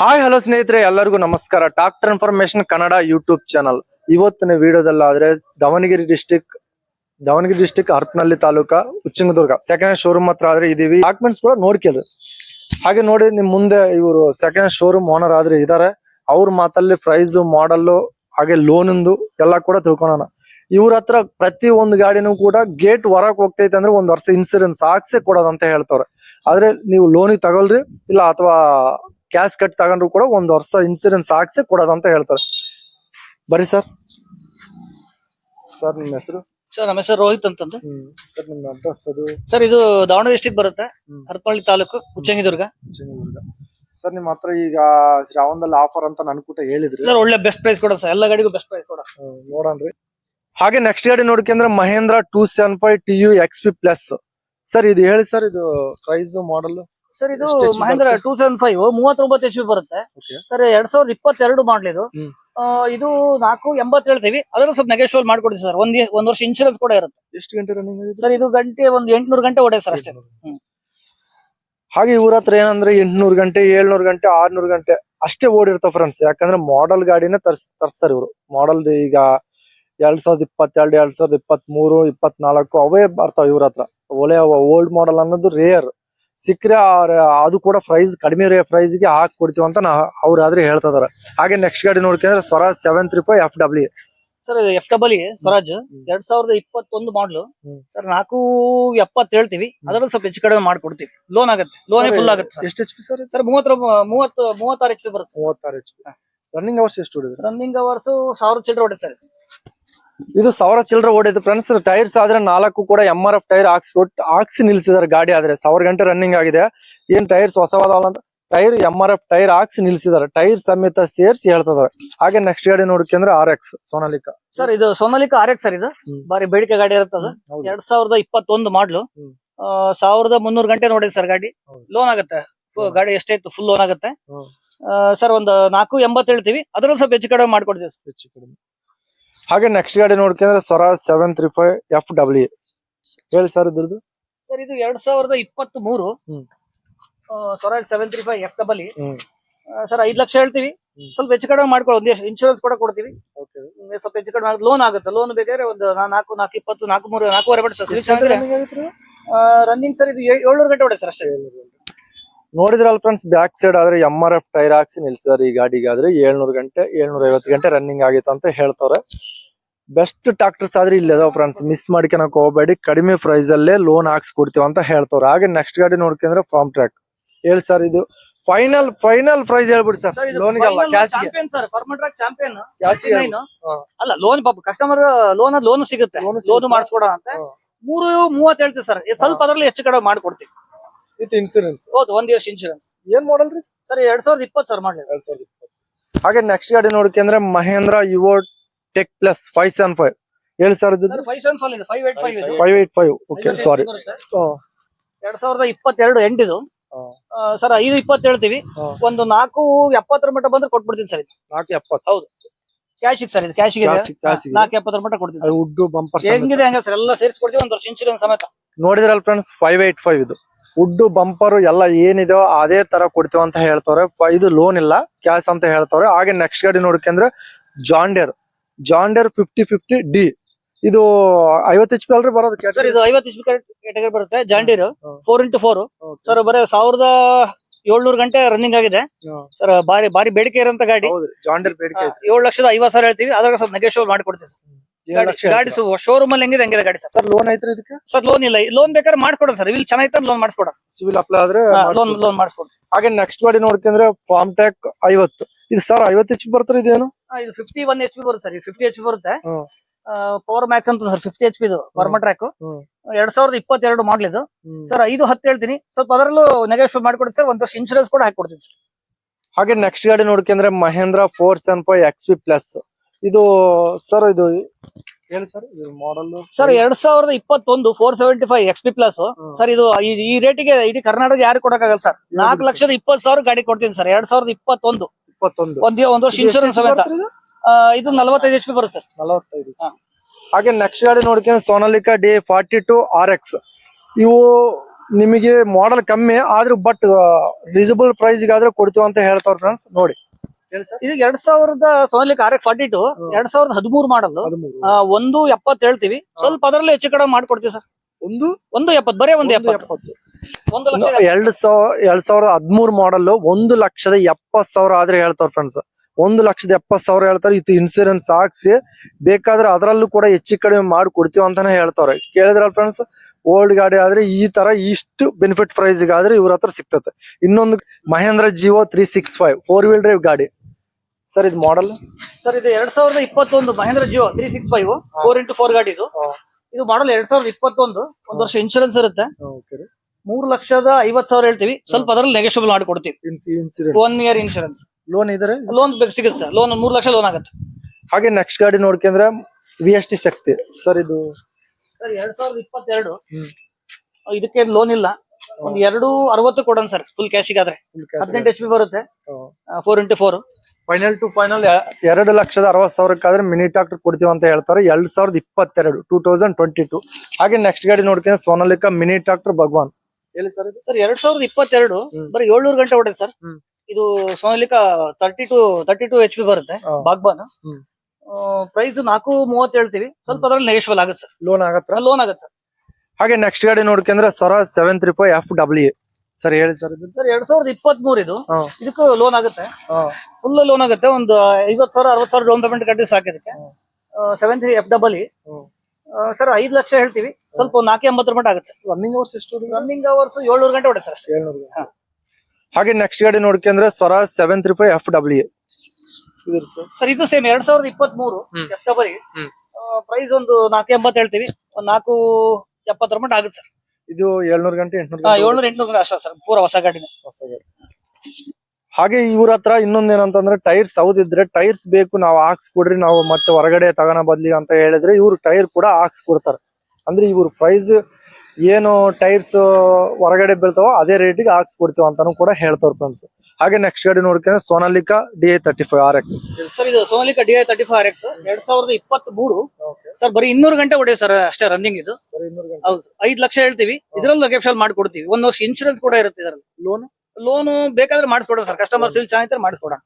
Hi hello ಸ್ನೇಹಿತರೆ, ಎಲ್ಲರಿಗೂ ನಮಸ್ಕಾರ. Doctor information Kannada YouTube channel ಇವತ್ತಿನ ವಿಡಿಯೋದಲ್ಲಾದ್ರೆ Davanagere district Davanagere district Harapanahalli taluka Ucchangadurga. Second showroom ಹತ್ರ ಆದ್ರೆ ಇದೀವಿ. ಡಾಕ್ಯುಮೆಂಟ್ಸ್ ಕೂಡ ನೋಡ್ಕೇಳ್ರಿ. ಹಾಗೆ ನೋಡಿ ನಿಮ್ ಮುಂದೆ ಇವರು ಸೆಕೆಂಡ್ ಶೋರೂಮ್ ಓನರ್ ಆದ್ರೆ ಇದಾರೆ. ಅವ್ರ ಮಾತಲ್ಲಿ ಪ್ರೈಸ್ ಮಾಡಲ್ ಹಾಗೆ ಲೋನಿಂದು ಎಲ್ಲ ಕೂಡ ತಿಳ್ಕೊಳೋಣ. ಇವ್ರ ಹತ್ರ ಪ್ರತಿ ಒಂದು ಗಾಡಿನೂ ಕೂಡ ಗೇಟ್ ಹೊರಗೆ ಹೋಗ್ತೈತೆ ಅಂದ್ರೆ ಒಂದ್ ವರ್ಷ ಇನ್ಸೂರೆನ್ಸ್ ಹಾಕ್ಸಿ ಕೊಡೋದಂತ ಹೇಳ್ತಾರೆ ಆದ್ರೆ ನೀವು ಲೋನಿಗೆ ತಗೊಳ್ರಿ, ಇಲ್ಲ ಅಥವಾ ಕ್ಯಾಶ್ ಕಟ್ ತಗೊಂಡ್ರು ಕೂಡ ಒಂದ್ ವರ್ಷ ಇನ್ಸೂರೆನ್ಸ್ ಹಾಕ್ಸೇ ಕೊಡೋದಂತ ಹೇಳ್ತಾರೆ. ಬರಿ ಸರ್ ಸರ್ ನಿಮ್ಮ ಹೆಸರು? ಸರ್ ನಮ್ಮ ಹೆಸರು ರೋಹಿತ್ ಅಂತಂದು. ಸರ್ ನಿಮ್ಮ ಅಡ್ರೆಸ್ ಅದು? ಸರ್ ಇದು ದಾವಣಗೆರೆ ಡಿಸ್ಟಿಕ್ ಬರುತ್ತೆ. ಹರಪಳ್ಳಿ ತಾಲೂಕು ಉಚ್ಚಂಗಿದುರ್ಗ. ಉಚ್ಚಂಗಿದುರ್ಗ. ಸರ್ ನಿಮ್ಮ ಹತ್ರ ಈಗ ಶ್ರಾವಣದಲ್ಲಿ ಆಫರ್ ಅಂತ ನನ್ ಕೂಟ ಹೇಳಿದ್ರಿ. ಸರ್ ಒಳ್ಳೆ ಬೆಸ್ಟ್ ಪ್ರೈಸ್ ಕೊಡ ಸರ್ ಎಲ್ಲ ಗಾಡಿಗೂ ಬೆಸ್ಟ್ ಪ್ರೈಸ್ ಕೊಡ ಹ್ಮ್, ನೋಡನ್ರಿ ಹಾಗೆ ನೆಕ್ಸ್ಟ್ ಗಾಡಿ ನೋಡ್ಕೊಂಡ್ರೆ Mahindra two seven five T U X P plus sir ಇದು ಹೇಳಿ ಸರ್ ಇದು ಪ್ರೈಸ್ ಮಾಡಲ್ ಸರ್ ಇದು ಮಹೇಂದ್ರ? ಟೂ ತೌಸಂಡ್ ಫೈವ್ ಮೂವತ್ತೊಂಬತ್ತು ಎಚ್ ಬರುತ್ತೆ. ಸರ್ ಎರಡ್ ಸಾವಿರದ ಇಪ್ಪತ್ತೆರಡು ಮಾಡ್ಲಿ ಇದು. ಇದು ನಾಲ್ಕು ಎಂಬತ್ತು ಹೇಳ್ತೀವಿ. ಅದರ ಸ್ವಲ್ಪ ನೆಗೆಶ್ವಲ್ ಮಾಡ್ಕೊಡಿ ಸರ್ ಒಂದ್ ಒಂದ್ ವರ್ಷ ಇನ್ಶೂರೆನ್ಸ್ ಕೂಡ ಇರುತ್ತೆ. ಎಷ್ಟು ಗಂಟೆ ರನ್ನಿಂಗ್ ಸರ್ ಇದು ಗಂಟೆ ಒಂದ್ ಎಂಟ್ನೂರು ಗಂಟೆ ಹೊಡೆ ಸರ್ ಅಷ್ಟೇ. ಹಾಗೆ ಇವ್ರ ಹತ್ರ ಏನಂದ್ರೆ ಎಂಟ್ನೂರ್ ಗಂಟೆ ಏಳ್ನೂರ್ ಗಂಟೆ ಆರ್ನೂರ್ ಗಂಟೆ ಅಷ್ಟೇ ಓಡಿರ್ತಾವ ಫ್ರೆಂಡ್ಸ್ ಯಾಕಂದ್ರೆ ಮಾಡೆಲ್ ಗಾಡಿನೇ ತರ್ಸ್ ತರ್ಸ್ತಾರೆ ಇವರು. ಮಾಡೆಲ್ ಈಗ ಎರಡ್ ಸಾವಿರದ ಇಪ್ಪತ್ತೆರಡು ಎರಡ್ ಸಾವಿರದ ಇಪ್ಪತ್ತ್ ಮೂರು ಇಪ್ಪತ್ನಾಲ್ಕು ಅವೇ ಬರ್ತಾವ ಇವ್ರ ಹತ್ರ. ಒಳ್ಳೆ ಓಲ್ಡ್ ಮಾಡೆಲ್ ಅನ್ನೋದು ರೇರ್ ಸಿಕ್ಕ್ರೆ ಅವ್ರ ಅದು ಕೂಡ ಪ್ರೈಸ್ ಕಡಿಮೆ ರೇ ಪ್ರೈಸ್ಗೆ ಹಾಕಿ ಕೊಡ್ತೀವಿ ಅಂತ ನಾ ಅವ್ರು ಆದ್ರೆ ಹೇಳ್ತಾ ಇದಾರೆ. ಹಾಗೆ ನೆಕ್ಸ್ಟ್ ಗಾಡಿ ನೋಡ್ಕೊಂಡ್ರೆ Swaraj seven three five F W sir F double Swaraj. ಎರಡ್ ಸಾವಿರದ ಇಪ್ಪತ್ತೊಂದು ಮಾಡ್ಲು ಸರ್ ನಾಲ್ಕು ಎಪ್ಪತ್ತು ಹೇಳ್ತೀವಿ. ಅದರಲ್ಲಿ ಸ್ವಲ್ಪ ಹೆಚ್ಚು ಕಡಿಮೆ ಮಾಡ್ಕೊಡ್ತೀವಿ. ಲೋನ್ ಆಗುತ್ತೆ. ಲೋನ್ ಫುಲ್ ಆಗುತ್ತೆ ಸರ್. ಎಷ್ಟು ಎಚ್ ಪಿ ಸರ್ ಸರ್ ಮೂವತ್ತರ ಮೂವತ್ತು ಮೂವತ್ತಾರು ಎಚ್ ಪಿ ಬರುತ್ತೆ ಸರ್. ಮೂವತ್ತಾರು ಎಚ್ ಪಿ ರನ್ನಿಂಗ್ ಅವರ್ಸ್ ಎಷ್ಟು ಹೊಡಿದ್ರಿ ರನ್ನಿಂಗ್ ಅವರ್ಸ್ ಸಾವಿರ ಚಿಲ್ಲರೆ ಹೊಡೆ ಸರ್. ಇದು ಸಾವಿರ ಚಿಲ್ಲರೆ ಓಡಿದೆ ಫ್ರೆಂಡ್ಸ್ ಟೈರ್ಸ್ ಆದ್ರೆ ನಾಲ್ಕು ಕೂಡ ಎಂ ಆರ್ ಎಫ್ ಟೈರ್ ಹಾಕ್ಸಿ ಕೊಟ್ಟು ಹಾಕ್ಸಿ ನಿಲ್ಸಿದಾರೆ ಗಾಡಿ ಆದ್ರೆ. ಸಾವಿರ ಗಂಟೆ ರನ್ನಿಂಗ್ ಆಗಿದೆ. ಏನ್ ಟೈರ್ಸ್ ಹೊಸವಾದವಲ್ಲ ಅಂತ? Tyre M R F tyre ಹಾಕ್ಸಿ ನಿಲ್ಸಿದಾರೆ ಟೈರ್ ಸಮೇತ ಸೇರಿಸಿ ಹೇಳ್ತಿದಾರೆ ಹಾಗೆ ನೆಕ್ಸ್ಟ್ ಗಾಡಿ ನೋಡ್ಕೊಂಡ್ರೆ ಆರ್ ಎಕ್ಸ್ ಸೋನಾಲಿಕ. ಸರ್ ಇದು ಸೋನಾಲಿಕ ಆರ್ ಎಕ್ಸ್ ಸರ್ ಇದು? ಬಾರಿ ಬೇಡಿಕೆ ಗಾಡಿ ಇರುತ್ತದ. ಎರಡ್ ಸಾವಿರದ ಇಪ್ಪತ್ತೊಂದು ಮಾಡ್ಲು ಸಾವಿರದ ಮುನ್ನೂರು ಗಂಟೆ ನೋಡಿ ಸರ್ ಗಾಡಿ. ಲೋನ್ ಆಗುತ್ತೆ. ಗಾಡಿ ಎಷ್ಟಾಯ್ತು? ಫುಲ್ ಲೋನ್ ಆಗುತ್ತೆ. ಸರ್ ಒಂದು ನಾಲ್ಕು ಎಂಬತ್ತು ಹೇಳ್ತೀವಿ. ಅದ್ರಲ್ಲಿ ಸ್ವಲ್ಪ ಹೆಚ್ಚು ಕಡಿಮೆ ಮಾಡ್ಕೊಡ್ತೀವಿ ಸರ್ ಹೆಚ್ಚು ಕಡಿಮೆ. ಹಾಗೆ ನೆಕ್ಸ್ಟ್ ಗಾಡಿ ನೋಡ್ಕೊಂಡ್ರೆ Swaraj seven three five F W ಹೇಳಿ ಸರ್ ಇದ್ರದ್ದು. ಸರ್ ಇದು ಎರಡ್ ಸಾವಿರದ ಇಪ್ಪತ್ತ್ ಮೂರು. Swaraj seven three five F double sir ಐದ್ ಲಕ್ಷ ಹೇಳ್ತೀವಿ. ಸ್ವಲ್ಪ ಹೆಚ್ಚು ಕಡಿಮೆ ಮಾಡ್ಕೊಳ್ಳೋ ಒಂದು ಇನ್ಶೂರೆನ್ಸ್ ಕೂಡ ಕೊಡ್ತೀವಿ. ಸ್ವಲ್ಪ ಹೆಚ್ಚು ಕಡಿಮೆ ಲೋನ್ ಆಗುತ್ತೆ. ಲೋನ್ ಬೇಕಾದ್ರೆ ಒಂದು ನಾಲ್ಕು ನಾಲ್ಕು ಇಪ್ಪತ್ತು ನಾಲ್ಕು ಮೂರು ನಾಲ್ಕೂವರೆ ಬಿಟ್ಟು ಸರ್ ರನ್ನಿಂಗ್ ಸರ್ ಇದು ಏಳ್ನೂರು ಗಂಟೆ ಹೊಡೆ ಸರ್ ಅಷ್ಟೇ. ನೋಡಿದ್ರಲ್ಲ ಫ್ರೆಂಡ್ಸ್ ಬ್ಯಾಕ್ ಸೈಡ್ ಆದ್ರೆ ಎಂ ಆರ್ ಎಫ್ ಟೈರ್ ಹಾಕ್ಸಿ ನಿಲ್ಸಿದಾರೆ ಈ ಗಾಡಿಗೆ ಆದ್ರೆ ಏಳ್ನೂರು ಗಂಟೆ ಏಳ್ನೂರ ಐವತ್ತು ಗಂಟೆ ರನ್ನಿಂಗ್ ಆಗಿತ್ತು ಅಂತ ಹೇಳ್ತಾರೆ. ಬೆಸ್ಟ್ ಟ್ರಾಕ್ಟರ್ಸ್ ಆದ್ರೆ ಇಲ್ಲಿ ಅದಾವ ಫ್ರೆಂಡ್ಸ್ ಮಿಸ್ ಮಾಡ್ಕೊಳಕ್ ಹೋಗ್ಬೇಡಿ ಕಡಿಮೆ ಪ್ರೈಸ್ ಅಲ್ಲೇ ಲೋನ್ ಹಾಕ್ಸ್ ಕೊಡ್ತೀವಿ ಅಂತ ಹೇಳ್ತಾರೆ. ಹಾಗೆ ನೆಕ್ಸ್ಟ್ ಗಾಡಿ ನೋಡ್ಕೊಂಡ್ರೆ ಫಾರ್ಮ್ ಟ್ರ್ಯಾಕ್ ಹೇಳಿ ಸರ್ ಇದು ಫೈನಲ್ ಫೈನಲ್ ಪ್ರೈಸ್ ಹೇಳ್ಬಿಡಿ ಸರ್ ಲೋನ್ ಅಲ್ಲ ಲೋನ್ ಪಾಪ ಕಸ್ಟಮರ್ ಲೋನ್ ಲೋನ್ ಸಿಗುತ್ತೆ. ಲೋನ್ ಮಾಡಿಸ್ಕೊಡ ಅಂತ. ಮೂರು ಮೂವತ್ತು ಹೇಳ್ತೀವಿ ಸರ್ ಸ್ವಲ್ಪ ಅದರಲ್ಲಿ ಹೆಚ್ಚು ಕಡೆ ಮಾಡ್ಕೊಡ್ತೀವಿ. ವಿತ್ ಇನ್ಸೂರೆನ್ಸ್ ಹೌದು ಒಂದ್ ಇಯರ್ಸ್ ಇನ್ಶೂರೆನ್ಸ್ ಏನ್ ಮಾಡಲ್ ರೀ? ಸರ್ ಎರಡ್ ಸಾವಿರದ ಇಪ್ಪತ್ತು ಸರ್ ಮಾಡಲಿ ಎರಡ್ ಸಾವಿರದ ಇಪ್ಪತ್ತು. ಹಾಗೆ ನೆಕ್ಸ್ಟ್ ಗಾಡಿ ನೋಡಕ್ಕೆ ಅಂದ್ರೆ Mahindra Yuvo tech plus five seven five ಏಳು ಸಾವಿರದ ಫೈವ್ ಸೆವೆನ್ ಫೈವ್ ಇದೆ ಫೈವ್ ಏಟ್ ಫೈವ್ ಇದು. Five eight five okay sorry ಎರಡ್ ಸಾವಿರದ ಇಪ್ಪತ್ತೆರಡು ಎಂಟಿದು ಸರ್ ಐದು ಇಪ್ಪತ್ತು ಹೇಳ್ತೀವಿ. ಒಂದು ನಾಲ್ಕು ಎಪ್ಪತ್ತರ ಮಟ್ಟ ಬಂದ್ರೆ ಕೊಟ್ಬಿಡ್ತೀನಿ ಸರ್ ಇದು. ನಾಲ್ಕು ಎಪ್ಪತ್ತು. ಹೌದು. ಕ್ಯಾಶಿಗೆ ಸರ್ ಇದು ಕ್ಯಾಶಿಗೆ. ನಾಲ್ಕು ಎಪ್ಪತ್ತರ ಮಟ್ಟ ಕೊಡ್ತೀನಿ ಅದು ಸರ್ ಉಡ್ಡು ಬಂಪರ್ ಹೆಂಗಿದೆ ಹಂಗ ಸರ್ ಎಲ್ಲ ಸೇರಿಸಿ ಕೊಡ್ತೀವಿ ಒಂದು ವರ್ಷ ಇನ್ಶೂರೆನ್ಸ್ ಸಮೇತ. ನೋಡಿದ್ರಲ್ಲ ಫ್ರೆಂಡ್ಸ್ ಫೈವ್ ಏಟ್ ಫೈವ್ ಇದು. ಉಡ್ಡು ಬಂಪರ್ ಎಲ್ಲ ಏನಿದೆಯೋ ಅದೇ ತರ ಕೊಡ್ತೀವಿ ಅಂತ ಹೇಳ್ತಾರೆ ಇದು ಲೋನ್ ಇಲ್ಲ ಕ್ಯಾಶ್ ಅಂತ ಹೇಳ್ತಾರೆ ಹಾಗೆ ನೆಕ್ಸ್ಟ್ ಗಾಡಿ ನೋಡ್ಕೊಂಡ್ರೆ John Deere John Deere fifty fifty D ಇದು ಐವತ್ತು ಎಚ್ ಪಿ ಅಲ್ರಿ ಬರೋದು ಸರ್ ಇದು ಐವತ್ತು ಇಸ್ಪಿ ಕ್ಯಾಟಗರಿ ಬರುತ್ತೆ. John Deere. Four into four sir ಬರೀ ಸಾವಿರದ ಏಳ್ನೂರು ಗಂಟೆ ರನ್ನಿಂಗ್ ಆಗಿದೆ. ಸರ್ ಬಾರಿ ಬಾರಿ ಬೇಡಿಕೆ ಇರುವಂತ ಗಾಡಿ. ಜಾಂಡೀರ್ ಬೇಡಿಕೆ. ಏಳು ಲಕ್ಷದ ಐವತ್ತು ಸಾವಿರ ಹೇಳ್ತೀವಿ. ಅದ್ರಾಗ ಸ್ವಲ್ಪ ನೆಗೆಶ್ವಲ್ ಮಾಡಿಕೊಡ್ತೀವಿ ಸರ್. ಗಾಡಿ ಲಕ್ಷ ಗಾಡಿ ಶೋರೂಮ್ ಅಲ್ಲಿ ಹೆಂಗಿದೆ? ಹಂಗಿದೆ ಗಾಡಿ ಸರ್? ಸರ್ ಲೋನ್ ಐತ್ರಿ ಇದಕ್ಕೆ? ಸರ್ ಲೋನ್ ಇಲ್ಲ. ಲೋನ್ ಬೇಕಾದ್ರೆ ಮಾಡ್ಕೊಡೋಣ ಸರ್. ಇಲ್ಲಿ ಚೆನ್ನಾಗಿತ್ತು ಲೋನ್ ಮಾಡಿಸ್ಕೊಡ ಸಿವಿಲ್ ಅಪ್ಲೈ ಆದ್ರೆ ಲೋನ್. ಲೋನ್ ಮಾಡಿಸ್ಕೊಡ್ತೀವಿ. ಹಾಗೆ ನೆಕ್ಸ್ಟ್ ಗಾಡಿ ನೋಡ್ಕೊಂಡ್ರೆ ಫಾರ್ಮ್ ಟ್ಯಾಕ್ ಐವತ್ತು. ಇದು ಸರ್ ಐವತ್ತು ಪಿ ಬರ್ತಾರೆ ಇದೇನು? ಆ, ಇದು ಫಿಫ್ಟಿ ಒನ್ ಎಚ್ ಪಿ ಬರುತ್ತೆ ಸರ್. ಫಿಫ್ಟಿ ಎಚ್ ಪಿ ಬರುತ್ತೆ. ಹ್ಮ್. ಪವರ್ ಮ್ಯಾಕ್ಸ್ ಅಂತ ಸರ್ ಫಿಫ್ಟಿ ಎಚ್ ಪಿ ಇದು ಪರ್ಮ ಟ್ರ್ಯಾಕ್ ಹ್ಮ್. ಎರಡ್ ಸಾವಿರದ ಇಪ್ಪತ್ತೆರಡು ಮಾಡ್ಲಿ ಇದು. ಸರ್ ಐದು ಹತ್ತು ಹೇಳ್ತೀನಿ. ಸ್ವಲ್ಪ ಅದರಲ್ಲೂ ನೆಗೆಟಿವ್ ಮಾಡ್ಕೊಡ್ತೀನಿ ಸರ್. ಒಂದು ವರ್ಷ ಇನ್ಶೂರೆನ್ಸ್ ಕೂಡ ಹಾಕೊಡ್ತೀನಿ ಸರ್. ಹಾಗೆ ನೆಕ್ಸ್ಟ್ ಗಾಡಿ ನೋಡ್ಕೊಂಡ್ರೆ Mahindra four seven five X P plus ಇದು ಸರ್ ಇದು ಹೇಳಿ ಸರ್ ಇದು ಮಾಡಲ್ ಸರ್ ಎರಡ್ ಸಾವಿರದ ಇಪ್ಪತ್ತೊಂದು four seventy five X P plus sir ಇದು ಈ- ಈ ರೇಟಿಗೆ ಇಡೀ ಕರ್ನಾಟಕ ಯಾರು ಕೊಡಕ್ಕಾಗಲ್ಲ ಸರ್ ನಾಲ್ಕು ಲಕ್ಷದ ಇಪ್ಪತ್ತು ಸಾವಿರ ಗಾಡಿ ಕೊಡ್ತೀನಿ ಸರ್ ಎರಡ್ ಸಾವಿರದ ಇಪ್ಪತ್ತೊಂದು. ಇಪ್ಪತ್ತೊಂದು. ಒಂದ್ ಒಂದ್ ವರ್ಷ ಇನ್ಶೂರೆನ್ಸ್ ಸಮೇತ. ಆ, ಇದು ನಲವತ್ತೈದು ಎಚ್ ಪಿ ಬರುತ್ತೆ ಸರ್ ನಲವತ್ತೈದು ಹಾ. ಹಾಗೆ ನೆಕ್ಸ್ಟ್ ಗಾಡಿ ನೋಡ್ಕೊಂಡು Sonalika D forty two R X ಇವು ನಿಮಗೆ ಮಾಡೆಲ್ ಕಮ್ಮಿ ಆದ್ರೂ ಬಟ್ ರೀಸನಬಲ್ ಪ್ರೈಸ್ ಆದ್ರೆ ಕೊಡ್ತೀವಿ ಅಂತ ಹೇಳ್ತಾರೆ ಫ್ರೆಂಡ್ಸ್ ನೋಡಿ. ಇದು ಎರಡ್ ಸಾವಿರದ Sonalika R X forty two ಎರಡ್ ಸಾವಿರದ ಹದಿಮೂರು ಮಾಡಲ್ ಒಂದು ಎಪ್ಪತ್ತು ಹೇಳ್ತೀವಿ. ಸ್ವಲ್ಪ ಅದರಲ್ಲಿ ಹೆಚ್ಚು ಕಡೆ ಮಾಡ್ಕೊಡ್ತೀವಿ ಸರ್. ಒಂದು? ಒಂದು ಎಪ್ಪತ್ತು ಬರೇ ಒಂದು ಎಪ್ಪತ್ತು. ಒಂದು ಲಕ್ಷ ಎರಡ್ ಸಾವಿರ ಎರಡ್ ಸಾವಿರದ ಹದಿಮೂರು ಮಾಡಲ್ ಒಂದು ಲಕ್ಷದ ಎಪ್ಪತ್ ಸಾವಿರ ಆದ್ರೆ ಹೇಳ್ತಾರೆ ಫ್ರೆಂಡ್ಸ್ ಒಂದು ಲಕ್ಷದ ಎಪ್ಪತ್ ಸಾವಿರ ಹೇಳ್ತಾರೆ ಇದು ಇನ್ಸೂರೆನ್ಸ್ ಹಾಕ್ಸಿ ಬೇಕಾದ್ರೆ ಅದರಲ್ಲೂ ಕೂಡ ಹೆಚ್ಚು ಕಡಿಮೆ ಮಾಡಿ ಕೊಡ್ತೀವಿ ಅಂತಾನೆ ಹೇಳ್ತಾವ್ರೆ. ಕೇಳಿದ್ರಲ್ಲ ಫ್ರೆಂಡ್ಸ್ ಓಲ್ಡ್ ಗಾಡಿ ಆದ್ರೆ ಈ ತರ ಇಷ್ಟು ಬೆನಿಫಿಟ್ ಪ್ರೈಸ್ ಆದ್ರೆ ಇವ್ರ ಹತ್ರ ಸಿಗ್ತದೆ ಇನ್ನೊಂದು Mahindra Jivo three six five four wheel drive ಗಾಡಿ. ಸರ್ ಇದು ಮಾಡಲ್ ಸರ್ ಇದು ಎರಡ್ ಸಾವಿರದ ಇಪ್ಪತ್ತೊಂದು Mahindra Jivo three six five four into four ಗಾಡಿ ಇದು. ಇದು ಮಾಡಲ್ ಎರಡ್ ಸಾವಿರದ ಇಪ್ಪತ್ತೊಂದು. ಒಂದ್ ವರ್ಷ ಇನ್ಶೂರೆನ್ಸ್ ಇರುತ್ತೆ. ಮೂರ್ ಲಕ್ಷದ ಐವತ್ ಸಾವಿರ ಹೇಳ್ತೀವಿ. ಸ್ವಲ್ಪ ಅದ್ರಲ್ಲಿ ನೆಗೆಷಿಬಲ್ ಮಾಡಿಕೊಡ್ತೀವಿ ಕೊಡ್ತೀವಿ. ಒನ್ ಇಯರ್ ಇನ್ಶೂರೆನ್ಸ್ ಲೋನ್ ಇದ್ರೆ? ಲೋನ್ ಬೇಕು ಸಿಗುತ್ತೆ ಸರ್ ಲೋನ್ ಮೂರ್ ಲಕ್ಷ ಲೋನ್ ಆಗುತ್ತೆ. ಹಾಗೆ ನೆಕ್ಸ್ಟ್ ಗಾಡಿ ನೋಡ್ಕೊಂಡ್ರೆ V S T Shakti. Sir ಇದು? ಸರ್ ಎರಡ್ ಸಾವಿರದ ಇಪ್ಪತ್ತೆರಡು. ಇದಕ್ಕೆ ಲೋನ್ ಇಲ್ಲ. ಒಂದ್ ಎರಡು ಅರವತ್ತು ಕೊಡೋಣ ಸರ್ ಫುಲ್ ಕ್ಯಾಶ್ ಆದ್ರೆ ಹದಿನೆಂಟು ಎಚ್ ಪಿ ಬರುತ್ತೆ. Four into four final to final ಎರಡು ಲಕ್ಷದ ಅರವತ್ ಸಾವಿರಕ್ಕಾದ್ರೆ ಮಿನಿ ಟ್ರಾಕ್ಟರ್ ಕೊಡ್ತೀವಿ ಅಂತ ಹೇಳ್ತಾರೆ. ಎರಡ್ ಸಾವಿರದ ಇಪ್ಪತ್ತೆರಡು ಟೂ ತೌಸಂಡ್ ಟ್ವೆಂಟಿ ಟು ಹಾಗೆ ನೆಕ್ಸ್ಟ್ ಗಾಡಿ ನೋಡ್ಕೊಂಡ್ರೆ ಸೋನಾಲಿಕಾ ಮಿನಿ ಟ್ರಾಕ್ಟರ್ ಭಗವಾನ್. ಎಲ್ಲಿ ಸರ್ ಇದು? ಸರ್ ಎರಡ್ ಸಾವಿರದ ಇಪ್ಪತ್ತೆರಡು ಬರೀ ಏಳ್ನೂರು ಗಂಟೆ ಹೊಡೆದು ಸರ್. ಇದು Sonalika thirty two thirty two H P ಬರುತ್ತೆ ಭಗವಾನ್ ಬಾಗ್ಬಾನ್ ಪ್ರೈಸ್ ನಾಲ್ಕು ಮೂವತ್ತು ಹೇಳ್ತೀವಿ. ಸ್ವಲ್ಪ ಅದ್ರಲ್ಲಿ ನೆಗೆಶ್ವಲ್ ಆಗುತ್ತೆ ಸರ್. ಲೋನ್ ಆಗತ್ತೆ? ಲೋನ್ ಆಗುತ್ತೆ ಸರ್. ಹಾಗೆ ನೆಕ್ಸ್ಟ್ ಗಾಡಿ ನೋಡ್ಕೊಂಡ್ರೆ sir seven three five F W sir ಹೇಳಿ ಸರ್ ಇದು ಸರ್ ಎರಡ್ ಸಾವಿರದ ಇಪ್ಪತ್ತ್ ಮೂರು ಇದು. ಹಾ. ಇದಕ್ಕೂ ಲೋನ್ ಆಗುತ್ತೆ. ಫುಲ್ ಲೋನ್ ಆಗುತ್ತೆ. ಒಂದು ಐವತ್ ಸಾವಿರ ಅರವತ್ ಸಾವಿರ ಡೌನ್ ಪೇಮೆಂಟ್ ಕಟ್ಟಿ ಸಾಕಿದಕ್ಕೆ seven three F double E sir ಐದ್ ಲಕ್ಷ ಹೇಳ್ತೀವಿ. ಸ್ವಲ್ಪ ಒಂದು ನಾಲ್ಕು ಎಂಬತ್ತು ರೂಪಾಯಿ ಆಗುತ್ತೆ ರನ್ನಿಂಗ್ ಅವರ್ಸ್ ಎಷ್ಟು ರನ್ನಿಂಗ್ ಅವರ್ಸ್ ಏಳ್ನೂರು ಗಂಟೆ ಹೊಡೆ ಸರ್ ಅಷ್ಟೇ. ಹಾಗೆ ನೆಕ್ಸ್ಟ್ ಗಾಡಿ ನೋಡ್ಕೊಂಡ್ರೆ Swaraj seven three five F W ಇದ್ರಿ ಸರ್ ಸರ್ ಇದು ಸೇಮ್ ಎರಡ್ ಸಾವಿರದ ಇಪ್ಪತ್ತ್ ಮೂರು ಎಫ್ ಡಬಲ್. ಪ್ರೈಸ್ ಒಂದು ನಾಲ್ಕು ಎಂಬತ್ತು ಹೇಳ್ತೀವಿ. ಒಂದು ನಾಲ್ಕು ಎಪ್ಪತ್ತರ ಮಟ್ಟ ಆಗುತ್ತೆ ಸರ್. ಇದು ಏಳ್ನೂರು ಗಂಟೆ ಎಂಟ್ನೂರು ಗಂಟೆ ಏಳ್ನೂರ ಎಂಟ್ನೂರು ಅಷ್ಟೇ ಸರ್ ಪೂರ ಹೊಸ ಗಾಡಿನೇ. ಹೊಸ ಗಾಡಿ. ಹಾಗೆ ಇವ್ರ ಹತ್ರ ಇನ್ನೊಂದ್ ಏನಂತಂದ್ರೆ ಟೈರ್ಸ್ ಹೌದಿದ್ರೆ ಟೈರ್ಸ್ ಬೇಕು ನಾವು ಹಾಕ್ಸ್ಕೊಡ್ರಿ ನಾವು ಮತ್ತೆ ಹೊರಗಡೆ ತಗೋಣ ಬದ್ಲಿ ಅಂತ ಹೇಳಿದ್ರೆ ಇವ್ರು ಟೈರ್ ಕೂಡ ಹಾಕ್ಸ್ಕೊಡ್ತಾರೆ. ಅಂದ್ರೆ ಇವ್ರ ಪ್ರೈಸ್ ಏನು ಟೈರ್ಸ್ ಹೊರಗಡೆ ಬೀಳ್ತಾವೋ ಅದೇ ರೇಟಿಗೆ ಹಾಕ್ಸ್ಕೊಡ್ತೀವಿ ಅಂತಾನು ಕೂಡ ಹೇಳ್ತಾವ್ರ ಫ್ರೆಂಡ್ಸ್ ಹಾಗೆ ನೆಕ್ಸ್ಟ್ ಗಾಡಿ ನೋಡ್ಕೊಂಡ್ರೆ Sonalika D I thirty five R X sir ಇದು Sonalika D I thirty five X ಎರಡ್ ಸಾವಿರದ ಇಪ್ಪತ್ತ್ ಮೂರು ಸರ್ ಬರೀ ಇನ್ನೂರು ಗಂಟೆ ಹೊಡೆಯ ಸರ್ ಅಷ್ಟೇ ರನ್ನಿಂಗ್ ಇದು. ಹೌದು ಐದ್ ಲಕ್ಷ ಹೇಳ್ತೀವಿ. ಇದ್ರಲ್ಲಿ ಲೊಕೇಶನ್ ಮಾಡ್ಕೊಡ್ತೀವಿ. ಒಂದ್ ವರ್ಷ ಇನ್ಶೂರೆನ್ಸ್ ಕೂಡ ಇರುತ್ತೆ ಇದ್ರಲ್ಲಿ. ಲೋನ್ ಲೋನ್ ಬೇಕಾದ್ರೆ ಮಾಡಿಸ್ಕೊಡೋಣ ಸರ್. ಕಸ್ಟಮರ್ ಸಿಲ್ ಚೆನ್ನಾಗಿದ್ರೆ ಮಾಡಿಸ್ಕೊಡೋಣ.